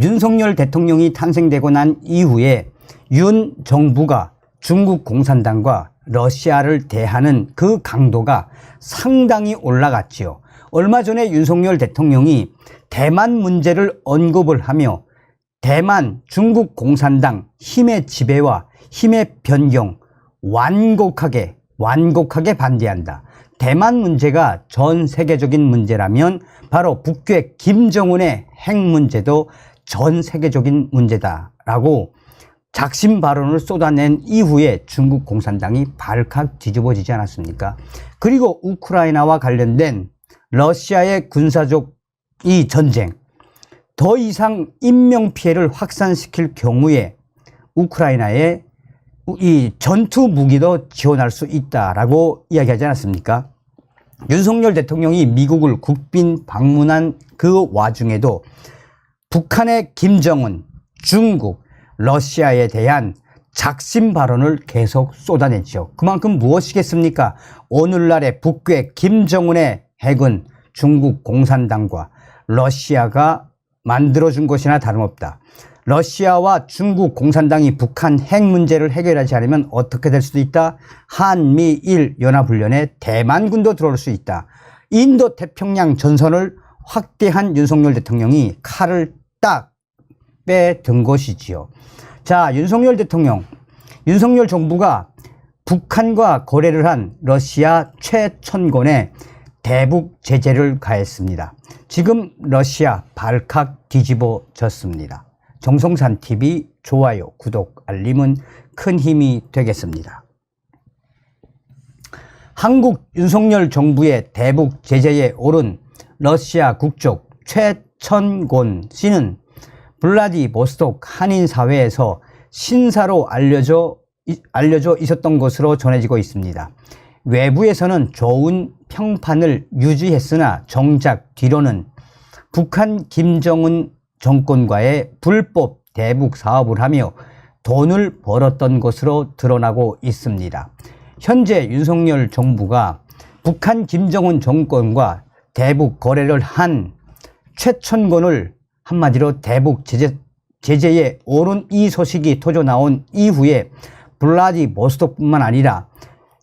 윤석열 대통령이 탄생되고 난 이후에 윤 정부가 중국 공산당과 러시아를 대하는 그 강도가 상당히 올라갔지요. 얼마 전에 윤석열 대통령이 대만 문제를 언급을 하며 대만 중국 공산당 힘의 지배와 힘의 변경 완곡하게 완곡하게 반대한다. 대만 문제가 전 세계적인 문제라면 바로 북괴 김정은의 핵 문제도 전 세계적인 문제다라고 작심 발언을 쏟아낸 이후에 중국 공산당이 발칵 뒤집어지지 않았습니까? 그리고 우크라이나와 관련된 러시아의 군사적 이 전쟁 더 이상 인명 피해를 확산시킬 경우에 우크라이나에 이 전투 무기도 지원할 수 있다라고 이야기하지 않았습니까? 윤석열 대통령이 미국을 국빈 방문한 그 와중에도 북한의 김정은, 중국, 러시아에 대한 작심 발언을 계속 쏟아냈죠. 그만큼 무엇이겠습니까? 오늘날의 북괴 김정은의 핵은 중국 공산당과 러시아가 만들어준 것이나 다름없다. 러시아와 중국 공산당이 북한 핵 문제를 해결하지 않으면 어떻게 될 수도 있다? 한미일 연합훈련에 대만군도 들어올 수 있다. 인도 태평양 전선을 확대한 윤석열 대통령이 칼을 딱 빼든 것이지요. 자, 윤석열 대통령, 윤석열 정부가 북한과 거래를 한 러시아 최천권에 대북 제재를 가했습니다. 지금 러시아 발칵 뒤집어졌습니다. 정성산 TV 좋아요, 구독, 알림은 큰 힘이 되겠습니다. 한국 윤석열 정부의 대북 제재에 오른 러시아 국적 최 천곤 씨는 블라디보스톡 한인 사회에서 신사로 알려져 알려져 있었던 것으로 전해지고 있습니다. 외부에서는 좋은 평판을 유지했으나 정작 뒤로는 북한 김정은 정권과의 불법 대북 사업을 하며 돈을 벌었던 것으로 드러나고 있습니다. 현재 윤석열 정부가 북한 김정은 정권과 대북 거래를 한 최천건을 한마디로 대북 제재, 제재에 오른 이 소식이 터져 나온 이후에 블라디보스톡뿐만 아니라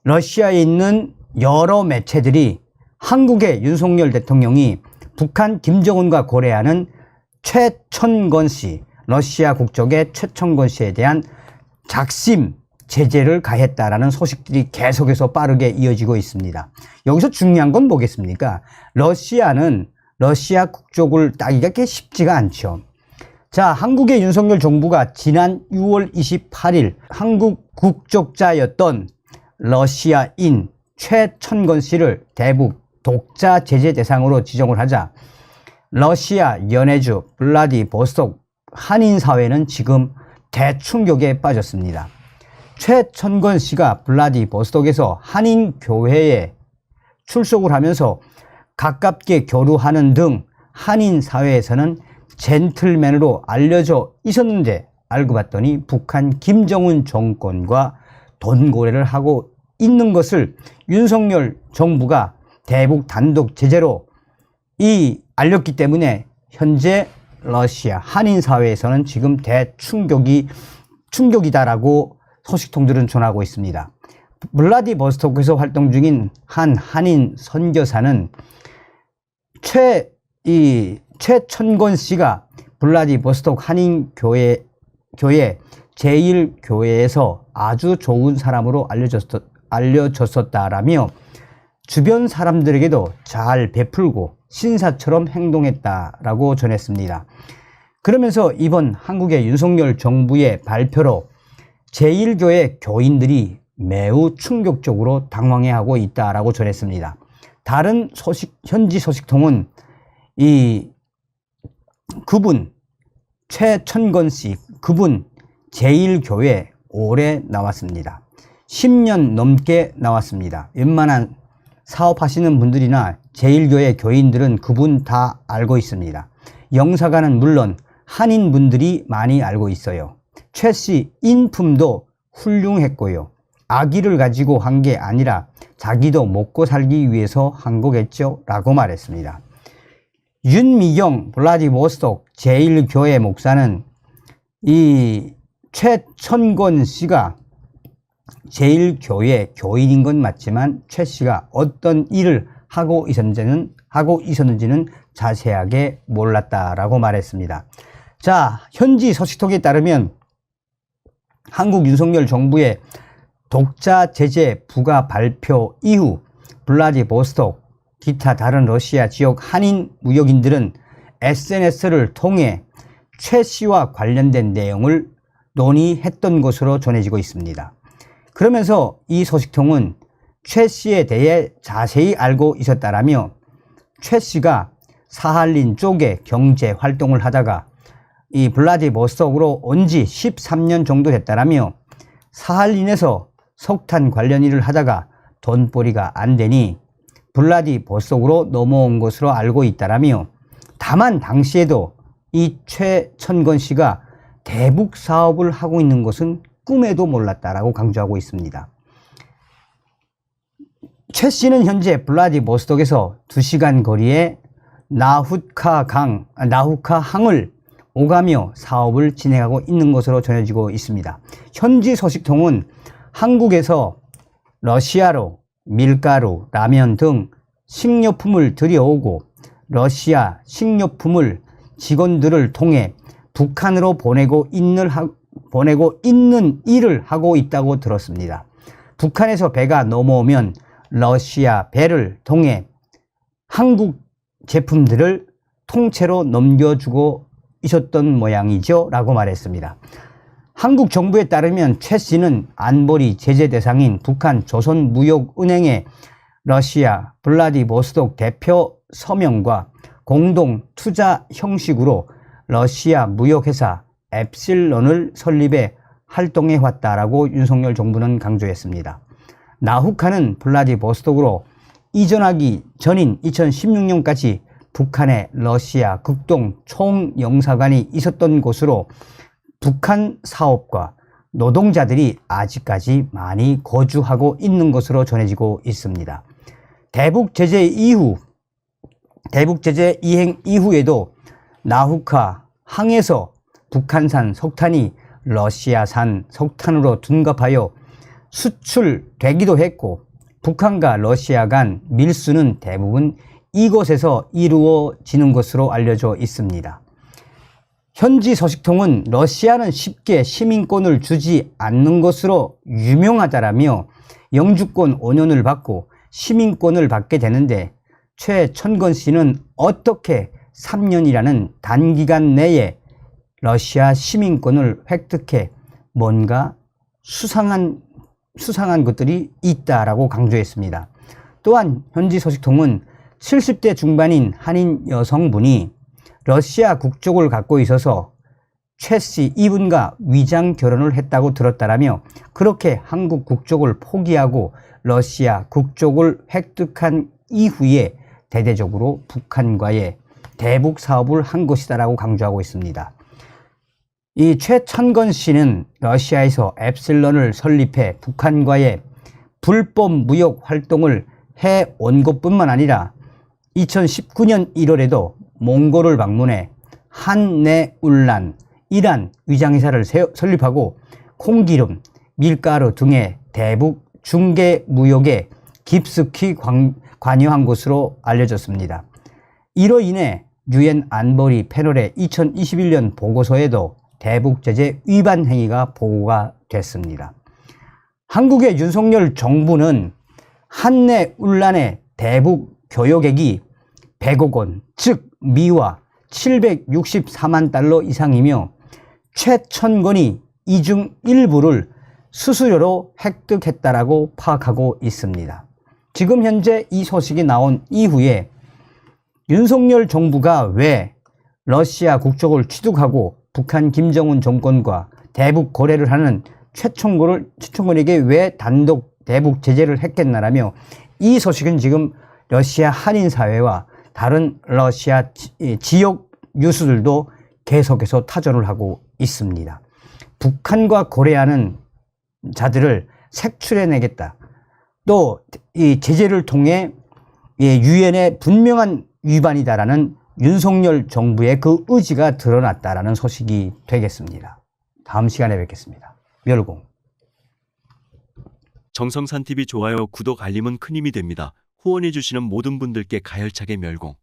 러시아에 있는 여러 매체들이 한국의 윤석열 대통령이 북한 김정은과 거래하는 최천건 씨, 러시아 국적의 최천건 씨에 대한 작심 제재를 가했다라는 소식들이 계속해서 빠르게 이어지고 있습니다. 여기서 중요한 건 뭐겠습니까? 러시아는 러시아 국적을 따기가 그렇게 쉽지가 않죠. 자, 한국의 윤석열 정부가 지난 6월 28일 한국 국적자였던 러시아인 최천건 씨를 대북 독자 제재 대상으로 지정을 하자 러시아 연해주 블라디보스톡 한인 사회는 지금 대충격에 빠졌습니다. 최천건 씨가 블라디보스톡에서 한인 교회에 출석을 하면서 가깝게 교류하는 등 한인 사회에서는 젠틀맨으로 알려져 있었는데 알고 봤더니 북한 김정은 정권과 돈거래를 하고 있는 것을 윤석열 정부가 대북 단독 제재로 이 알렸기 때문에 현재 러시아 한인 사회에서는 지금 대충격이 충격이다라고 소식통들은 전하고 있습니다. 블라디보스토크에서 활동 중인 한 한인 선교사는 최, 이, 최천건 씨가 블라디보스톡 한인 교회, 교회 제1교회에서 아주 좋은 사람으로 알려졌, 알려졌었다라며 주변 사람들에게도 잘 베풀고 신사처럼 행동했다라고 전했습니다. 그러면서 이번 한국의 윤석열 정부의 발표로 제1교회 교인들이 매우 충격적으로 당황해하고 있다라고 전했습니다. 다른 소식, 현지 소식통은 이 그분 최천건 씨 그분 제1교회 오래 나왔습니다. 10년 넘게 나왔습니다. 웬만한 사업하시는 분들이나 제1교회 교인들은 그분 다 알고 있습니다. 영사관은 물론 한인 분들이 많이 알고 있어요. 최 씨 인품도 훌륭했고요. 아기를 가지고 한 게 아니라 자기도 먹고 살기 위해서 한 거겠죠? 라고 말했습니다. 윤미경 블라디보스톡 제1교회 목사는 이 최천권 씨가 제1교회 교인인 건 맞지만 최 씨가 어떤 일을 하고 있었는지는 하고 있었는지는 자세하게 몰랐다라고 말했습니다. 자, 현지 소식통에 따르면 한국 윤석열 정부의 독자 제재 부가 발표 이후 블라디보스톡 기타 다른 러시아 지역 한인 무역인들은 SNS를 통해 최 씨와 관련된 내용을 논의했던 것으로 전해지고 있습니다. 그러면서 이 소식통은 최 씨에 대해 자세히 알고 있었다라며 최 씨가 사할린 쪽에 경제 활동을 하다가 이 블라디보스톡으로 온 지 13년 정도 됐다라며 사할린에서 석탄 관련 일을 하다가 돈벌이가 안 되니 블라디보스톡으로 넘어온 것으로 알고 있다라며 다만 당시에도 이 최천건 씨가 대북 사업을 하고 있는 것은 꿈에도 몰랐다라고 강조하고 있습니다. 최 씨는 현재 블라디보스톡에서 2시간 거리에 나후카 강, 아, 나후카 항을 오가며 사업을 진행하고 있는 것으로 전해지고 있습니다. 현지 소식통은 한국에서 러시아로 밀가루, 라면 등 식료품을 들여오고 러시아 식료품을 직원들을 통해 북한으로 보내고 있는, 보내고 있는 일을 하고 있다고 들었습니다. 북한에서 배가 넘어오면 러시아 배를 통해 한국 제품들을 통째로 넘겨주고 있었던 모양이죠. 라고 말했습니다. 한국 정부에 따르면 최 씨는 안보리 제재 대상인 북한 조선무역은행의 러시아 블라디보스톡 대표 서명과 공동 투자 형식으로 러시아 무역회사 앱실론을 설립해 활동해 왔다라고 윤석열 정부는 강조했습니다. 나후카는 블라디보스톡으로 이전하기 전인 2016년까지 북한의 러시아 극동 총영사관이 있었던 곳으로 북한 사업과 노동자들이 아직까지 많이 거주하고 있는 것으로 전해지고 있습니다. 대북 제재 이후, 대북 제재 이행 이후에도 나후카 항에서 북한산 석탄이 러시아산 석탄으로 둔갑하여 수출되기도 했고 북한과 러시아 간 밀수는 대부분 이곳에서 이루어지는 것으로 알려져 있습니다. 현지 소식통은 러시아는 쉽게 시민권을 주지 않는 것으로 유명하다라며 영주권 5년을 받고 시민권을 받게 되는데 최천건 씨는 어떻게 3년이라는 단기간 내에 러시아 시민권을 획득해 뭔가 수상한 수상한 것들이 있다라고 강조했습니다. 또한 현지 소식통은 70대 중반인 한인 여성분이 러시아 국적을 갖고 있어서 최씨 이분과 위장 결혼을 했다고 들었다라며 그렇게 한국 국적을 포기하고 러시아 국적을 획득한 이후에 대대적으로 북한과의 대북 사업을 한 것이다라고 강조하고 있습니다. 이 최천건 씨는 러시아에서 앱실런을 설립해 북한과의 불법 무역 활동을 해 온 것뿐만 아니라 2019년 1월에도 몽골을 방문해 한내울란 이란 위장회사를 설립하고 콩기름, 밀가루 등의 대북 중개 무역에 깊숙이 관 여한 것으로 알려졌습니다. 이로 인해 유엔 안보리 패널의 2021년 보고서에도 대북 제재 위반 행위가 보고가 됐습니다. 한국의 윤석열 정부는 한내 울란의 대북 교역액이 100억 원, 즉 미화 764만 달러 이상이며 최천 건이 이 중 일부를 수수료로 획득했다라고 파악하고 있습니다. 지금 현재 이 소식이 나온 이후에 윤석열 정부가 왜 러시아 국적을 취득하고 북한 김정은 정권과 대북 거래를 하는 최총권을 최총권에게 왜 단독 대북 제재를 했겠나라며 이 소식은 지금 러시아 한인 사회와 다른 러시아 지역 뉴스들도 계속해서 타전을 하고 있습니다. 북한과 거래하는 자들을 색출해내겠다. 또 이 제재를 통해 유엔의 분명한 위반이다라는 윤석열 정부의 그 의지가 드러났다라는 소식이 되겠습니다. 다음 시간에 뵙겠습니다. 멸공. 정성산 TV 좋아요, 구독, 알림은 큰 힘이 됩니다. 후원해주시는 모든 분들께 가열차게 멸공.